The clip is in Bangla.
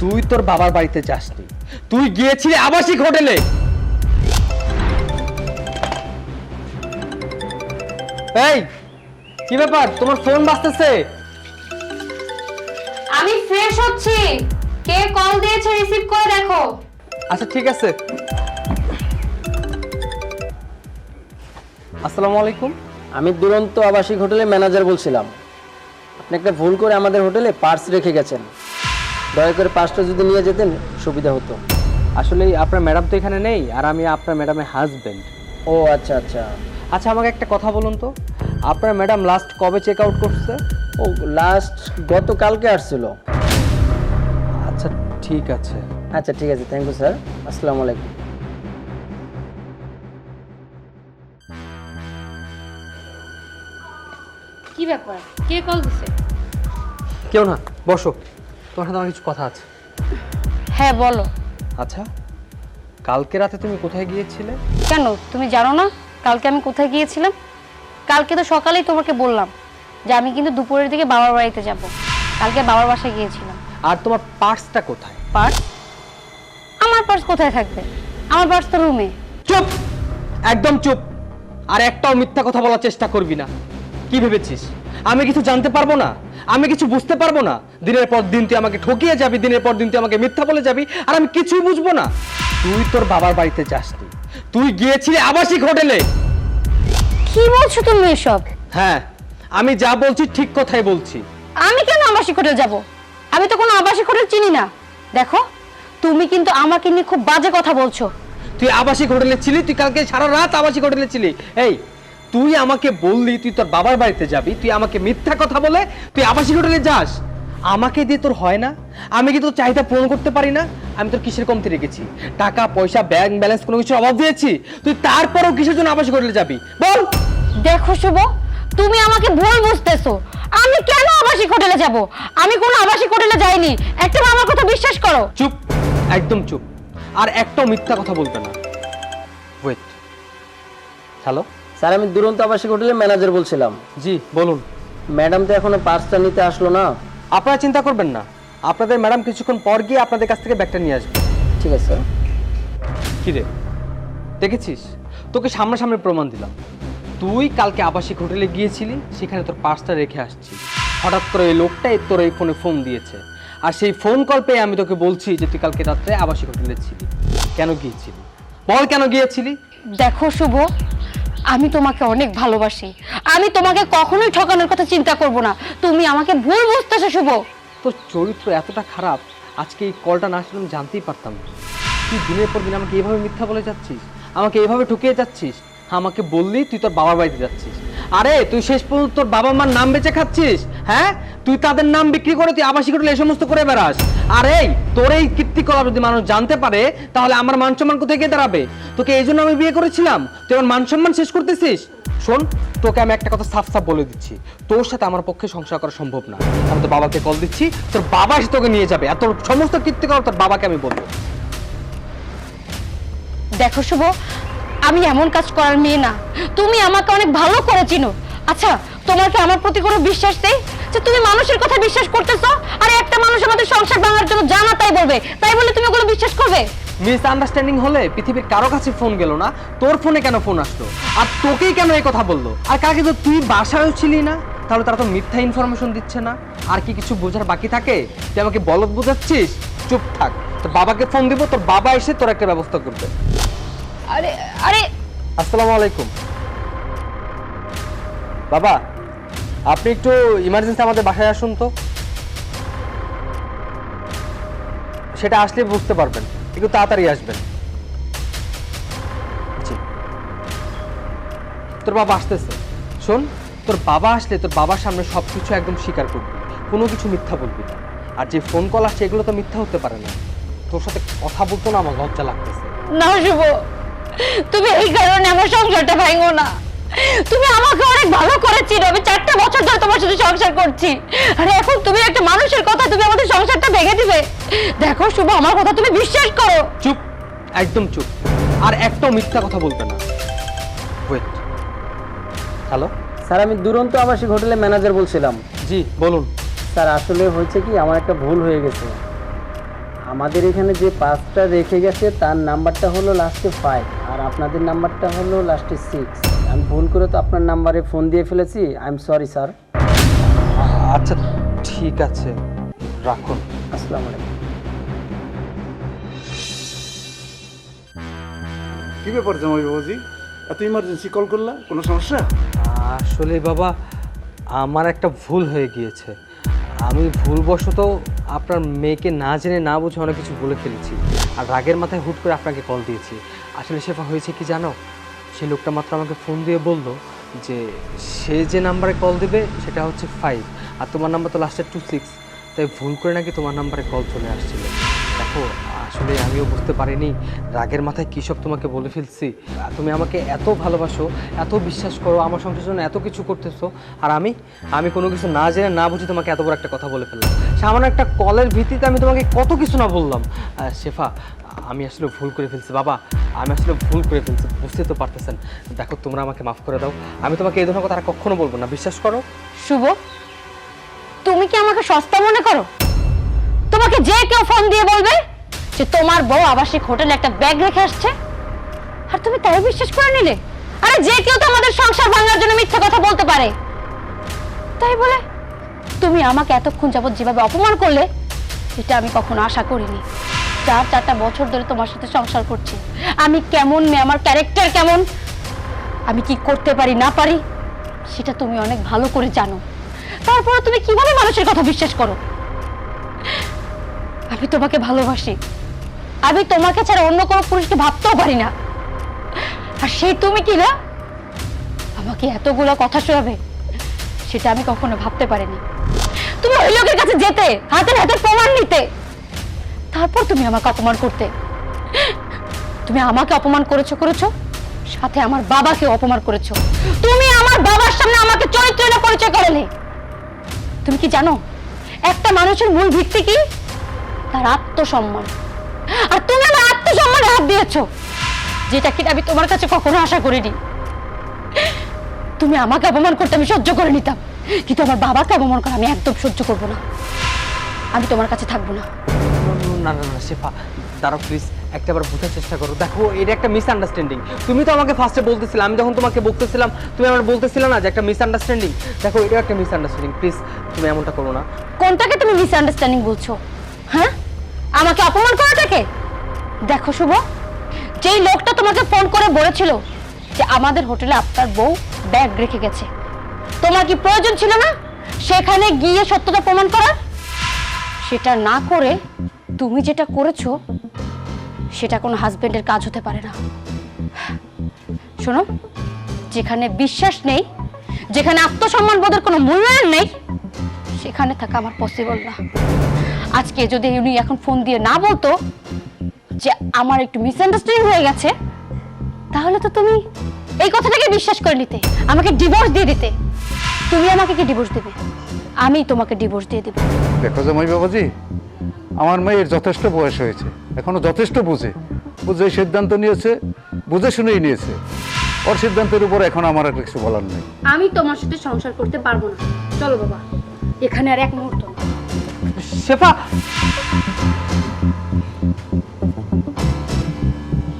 তুই তোর বাবার বাড়িতে যাসনি। তুই গিয়েছিলি আবাসিক হোটেলে। এই কি ব্যাপার? তোমার ফোন বাজতেছে। আমি ফ্রেশ হচ্ছি। কে কল দিয়েছে রিসিভ করে দেখো। আচ্ছা ঠিক আছে। আসসালামু আলাইকুম। আমি দুরন্ত আবাসিক হোটেলের ম্যানেজার বলছিলাম। আপনি একটা ভুল করে আমাদের হোটেলে পার্স রেখে গেছেন। দয়া করে পাঁচটা যদি নিয়ে যেতেন সুবিধা হতো। আসলে আপনার ম্যাডাম তো এখানে নেই আর আমি আপনার ম্যাডামের হাজবেন্ড ও আচ্ছা আচ্ছা। আচ্ছা আমাকে একটা কথা বলুন তো। আপনার ম্যাডাম লাস্ট কবে চেক আউট করছে? ও লাস্ট গতকালকে আসছিল। আচ্ছা ঠিক আছে। আচ্ছা ঠিক আছে থ্যাংক ইউ স্যার আসসালামু আলাইকুম। কি ব্যাপার? কে কল দিছে? কেউ না বসো। তোমার সাথে আমার কিছু কথা আছে। হ্যাঁ বলো। আচ্ছা কালকে রাতে তুমি কোথায় গিয়েছিলে? কেন? তুমি জানো না? কালকে আমি কোথায় গিয়েছিলাম? কালকে তো সকালেই তোমাকে বললাম যে আমি কিন্তু দুপুরের দিকে বাবার বাড়িতে যাব। কালকে বাবার বাসায় গিয়েছিলাম। আর তোমার পার্সটা কোথায়? পার্স? আমার পার্স কোথায় থাকবে? আমার পার্স তো রুমে। চুপ! একদম চুপ! আর একটাও মিথ্যা কথা বলার চেষ্টা করবি না। কি ভেবেছিস? আমি কিছু জানতে পারব না? আমি কিছু বুঝতে পারব না? দিনের পর দিন তুই আমাকে ঠকিয়ে যাবি দিনের পর দিন তুই আমাকে মিথ্যা বলে যাবি আর আমি কিছুই বুঝব না। তুই তোর বাবার বাড়িতে যাসনি তুই গিয়েছিলি আবাসিক হোটেলে। কি বলছো তুমি এসব? হ্যাঁ আমি যা বলছি ঠিক কথাই বলছি। আমি কেন আবাসিক হোটেল যাব? আমি তো কোনো আবাসিক হোটেল চিনি না। দেখো তুমি কিন্তু আমাকে নিয়ে খুব বাজে কথা বলছো। তুই আবাসিক হোটেলে ছিলি তুই কালকে সারা রাত আবাসিক হোটেলে ছিলি। এই তুই আমাকে বললি তুই তোর বাবার বাড়িতে যাবি তুই আমাকে মিথ্যা কথা বলে তুই আবাসিক হোটেলে যাস। আমাকে দিয়ে তোর হয় না? আমি কি তোর চাহিদা পূরণ করতে পারি না? আমি তোর কিসের কমতি রেখেছি? টাকা পয়সা ব্যাংক ব্যালেন্স কোনো কিছু অভাব দিয়েছি? তুই তারপরেও কিসের জন্য আবাসিক হোটেলে যাবি? বল! দেখো শুভ তুমি আমাকে ভুল বুঝতেছো। আমি কেন আবাসিক হোটেলে যাব? আমি কোনো আবাসিক হোটেলে যাইনি। একটা আমার কথা বিশ্বাস করো। চুপ একদম চুপ। আর একটাও মিথ্যা কথা বলবে না। ওয়েট হ্যালো স্যার আমি দুরন্ত আবাসিক হোটেলের ম্যানেজার বলছিলাম। জি বলুন। ম্যাডাম তো এখনও পার্সটা নিতে আসলো না। আপনারা চিন্তা করবেন না। আপনাদের ম্যাডাম কিছুক্ষণ পর গিয়ে আপনাদের কাছ থেকে ব্যাগটা নিয়ে আসবে। ঠিক আছে স্যার। কিরে দেখেছিস? তোকে সামনাসামনি প্রমাণ দিলাম। তুই কালকে আবাসিক হোটেলে গিয়েছিলি সেখানে তোর পার্সটা রেখে আসছিস হঠাৎ করে এই লোকটা এই তোর এই ফোনে ফোন দিয়েছে। আর সেই ফোন কল পেয়ে আমি তোকে বলছি যে তুই কালকে রাত্রে আবাসিক হোটেলে ছিলি। কেন গিয়েছিলি? বল কেন গিয়েছিলি? দেখো শুভ আমি তোমাকে অনেক ভালোবাসি। আমি তোমাকে কখনোই ঠকানোর কথা চিন্তা করব না। তুমি আমাকে ভুল বুঝতেছো, শুভ। তোর চরিত্র এতটা খারাপ, আজকে এই কলটা না আসলে আমি জানতেই পারতাম না। তুই দিনের পর দিন আমাকে এভাবে মিথ্যা বলে যাচ্ছিস, আমাকে এভাবে ঠুকিয়ে যাচ্ছিস, আমাকে বললি তুই তোর বাবার বাড়িতে যাচ্ছিস। আরে, তুই শেষ পর্যন্ত তোর বাবা মার নাম বেচে খাচ্ছিস হ্যাঁ? তুই তাদের নাম বিক্রি করে তুই আবাসিক হোটেলে এই সমস্ত করে বেড়াস। আরে তোর এই কীর্তিকলাপ যদি মানুষ জানতে পারে, তাহলে আমার মান সম্মান কোথায় গিয়ে দাঁড়াবে? তোকে এই জন্য আমি বিয়ে করেছিলাম। তুই আমার মান সম্মান শেষ করতেছিস? শোন, তোকে আমি একটা কথা সাফ সাফ বলে দিচ্ছি। তোর সাথে আমার পক্ষে সংসার করা সম্ভব না। আমি তোর বাবাকে কল দিচ্ছি, তোর বাবা এসে তোকে নিয়ে যাবে। আর তোর সমস্ত কীর্তিকলাপ তোর বাবাকে আমি বলব। দেখো শুভ আমি এমন কাজ করার মেয়ে না। তুমি আমাকে অনেক ভালো করে চিনো। আচ্ছা তোমার কি আমার প্রতি কোনো বিশ্বাস নেই? যে তুমি মানুষের কথা বিশ্বাস করতেছো আর একটা মানুষ আমাদের সংসার ভাঙার জন্য জানা তাই বলবে, তাই বলে তুমি ওগুলো বিশ্বাস করবে? মিস আন্ডারস্ট্যান্ডিং হলে পৃথিবীর কারও কাছে ফোন গেল না, তোর ফোনে কেন ফোন আসলো? আর তোকেই কেন এই কথা বলল? আর কাকে তো তুই বাসায়ও ছিলি না, তাহলে তারা তো মিথ্যা ইনফরমেশন দিচ্ছে না। আর কি কিছু বোঝার বাকি থাকে? তুই আমাকে বলদ বোঝাচ্ছিস? চুপ থাক। তোর বাবাকে ফোন দিব, তোর বাবা এসে তোর একটা ব্যবস্থা করবে। আরে আরে! আসসালামু আলাইকুম। বাবা আপনি একটু ইমার্জেন্সি আমাদের বাসায় আসুন তো। সেটা আসলে বুঝতে পারবেন একটু তাড়াতাড়ি আসবেন। তোর বাবা আসতেছে। শোন তোর বাবা আসলে তোর বাবার সামনে সব কিছু একদম স্বীকার করবি কোনো কিছু মিথ্যা বলবি না। আর যে ফোন কল আসছে এগুলো তো মিথ্যা হতে পারে না। তোর সাথে কথা বলতো না আমার লজ্জা লাগতেছে। না শুভ। তুমি এই কারণে আমার সংসারটা ভাঙো না। তুমি আমাকে অনেক ভালো করে চিনো আমি চারটা বছর ধরে তোমার সাথে সংসার করছি। আরে এখন তুমি একটা মানুষের কথা তুমি আমাদের সংসারটা ভেঙে দিবে। দেখো শুভ আমার কথা তুমি বিশ্বাস করো। চুপ একদম চুপ। আর একটাও মিথ্যা কথা বলবে না। ওয়েট হ্যালো স্যার আমি দুরন্ত আবাসিক হোটেলের ম্যানেজার বলছিলাম। জি বলুন। স্যার আসলে হয়েছে কি আমার একটা ভুল হয়ে গেছে। আমাদের এখানে যে পাঁচটা রেখে গেছে তার নাম্বারটা হলো লাস্টে ফাইভ আর আপনাদের নাম্বারটা হলো লাস্টে সিক্স আমি ভুল করে তো আপনার নাম্বারে ফোন দিয়ে ফেলেছি। আই এম সরি স্যার আচ্ছা ঠিক আছে। রাখুন। আসসালামু আলাইকুম। কি ব্যাপার জামাই বাবাজি? এত ইমার্জেন্সি কল করলা? কোনো সমস্যা? আসলে বাবা আমার একটা ভুল হয়ে গিয়েছে। আমি ভুলবশত আপনার মেয়েকে না জেনে না বুঝে অনেক কিছু বলে ফেলেছি। আর রাগের মাথায় হুট করে আপনাকে কল দিয়েছি। আসলে সেটা হয়েছে কি জানো? সে লোকটা মাত্র আমাকে ফোন দিয়ে বলল যে, সে যে নাম্বারে কল দেবে, সেটা হচ্ছে ফাইভ আর তোমার নাম্বার তো লাস্টের টু সিক্স তাই ভুল করে নাকি তোমার নাম্বারে কল চলে আসছিল। দেখো, আসলে আমিও বুঝতে পারিনি রাগের মাথায় কী সব তোমাকে বলে ফেলছি। তুমি আমাকে এত ভালোবাসো, এত বিশ্বাস করো, আমার সংসারের জন্য এত কিছু করতেছো, আর আমি আমি কোনো কিছু না জেনে না বুঝে তোমাকে এত বড় একটা কথা বলে ফেললাম। সামান্য একটা কলের ভিত্তিতে আমি তোমাকে কত কিছু না বললাম। শেফা, আমি আসলে ভুল করে ফেলছি, বাবা, আমি আসলে ভুল করে ফেলছি, বুঝতে তো পারতেছেন। দেখো, তোমরা আমাকে মাফ করে দাও। আমি তোমাকে এই ধরনের কথা আর কখনো বলব না, বিশ্বাস করো? শুভ, তুমি কি আমাকে সস্তা মনে করো? তোমাকে যে কেউ ফোন দিয়ে বলবে যে তোমার বউ আবাসিক হোটেলে একটা ব্যাগ রেখে আসছে? আর তুমি তাই বিশ্বাস করে নিলে? আরে যে কেউ তো আমাদের সংসার ভাঙার জন্য মিথ্যা কথা বলতে পারে। তাই বলে তুমি আমাকে এতক্ষণ যাবত যেভাবে অপমান করলে, এটা আমি কখনো আশা করিনি। চার চারটা বছর ধরে তোমার সাথে সংসার করছি। আমি কেমন, মেয়ে? আমার ক্যারেক্টার কেমন? আমি কি করতে পারি, না পারি? সেটা তুমি অনেক ভালো করে জানো। তারপরে তুমি কীভাবে মানুষের কথা বিশ্বাস করো? আমি তোমাকে ভালোবাসি। আমি তোমাকে ছাড়া অন্য কোনো পুরুষকে ভাবতেও পারি না। আর সেই তুমি কি না? আমাকে এতগুলো কথা শোনাবে, সেটা আমি কখনো ভাবতে পারিনি। তুমি ওই লোকের কাছে যেতে, হাতের হাতে প্রমাণ নিতে। তারপর তুমি আমাকে অপমান করতে। তুমি আমাকে অপমান করেছ করেছ, সাথে আমার বাবাকে অপমান করেছ। তুমি আমার বাবার সামনে আমাকে চরিত্র পরিচয় করেনি। তুমি কি জানো, একটা মানুষের মূল ভিত্তি কি? তার আত্মসম্মান। আর তুমি আমার আত্মসম্মানে হাত দিয়েছ যেটা কিনা আমি তোমার কাছে কখনো আশা করিনি। তুমি আমাকে অপমান করতে আমি সহ্য করে নিতাম কিন্তু আমার বাবাকে অপমান করা আমি একদম সহ্য করব না। আমি তোমার কাছে থাকব না। না না না শেফা দাঁড়াও প্লিজ একটাবার বোঝার চেষ্টা করো। দেখো এটা একটা মিসআন্ডারস্ট্যান্ডিং তুমি তো আমাকে ফার্স্টে বলতেছিলে আমি যখন তোমাকে বলতেছিলাম তুমি আমার বলতেছিলে না যে একটা মিসআন্ডারস্ট্যান্ডিং দেখো এটা একটা মিসআন্ডারস্ট্যান্ডিং প্লিজ তুমি এমনটা করো না। কোনটাকে তুমি মিসআন্ডারস্ট্যান্ডিং বলছো? আমাকে অপমান করাটাকে? দেখো শুভ, যেই লোকটা তোমাকে ফোন করে বলেছিল যে আমাদের হোটেলে আপনার বউ ব্যাগ রেখে গেছে, তোমার কি প্রয়োজন ছিল না সেখানে গিয়ে সত্যতা প্রমাণ করার? সেটা না করে তুমি যেটা করেছ, সেটা কোনো হাজবেন্ডের কাজ হতে পারে না। শোনো, যেখানে বিশ্বাস নেই, যেখানে আত্মসম্মান বোধের কোনো মূল্যায়ন নেই, সেখানে থাকা আমার পসিবল না। আজকে যদি উনি এখন ফোন দিয়ে না বলতো যে আমার একটু মিসআন্ডারস্ট্যান্ডিং হয়ে গেছে তাহলে তো তুমি এই কথাটাকে বিশ্বাস করে নিতে আমাকে ডিভোর্স দিয়ে দিতে। তুমি আমাকে কি ডিভোর্স দেবে? আমি তোমাকে ডিভোর্স দিয়ে দেবো। দেখো জামাই বাবাজি আমার মেয়ের যথেষ্ট বয়স হয়েছে এখনও যথেষ্ট বুঝে। বুঝে সিদ্ধান্ত নিয়েছে বুঝে শুনেই নিয়েছে। ওর সিদ্ধান্তের উপর এখন আমার আর কিছু বলার নেই। আমি তোমার সাথে সংসার করতে পারব না। চলো বাবা এখানে আর এক মুহূর্ত না। শেফা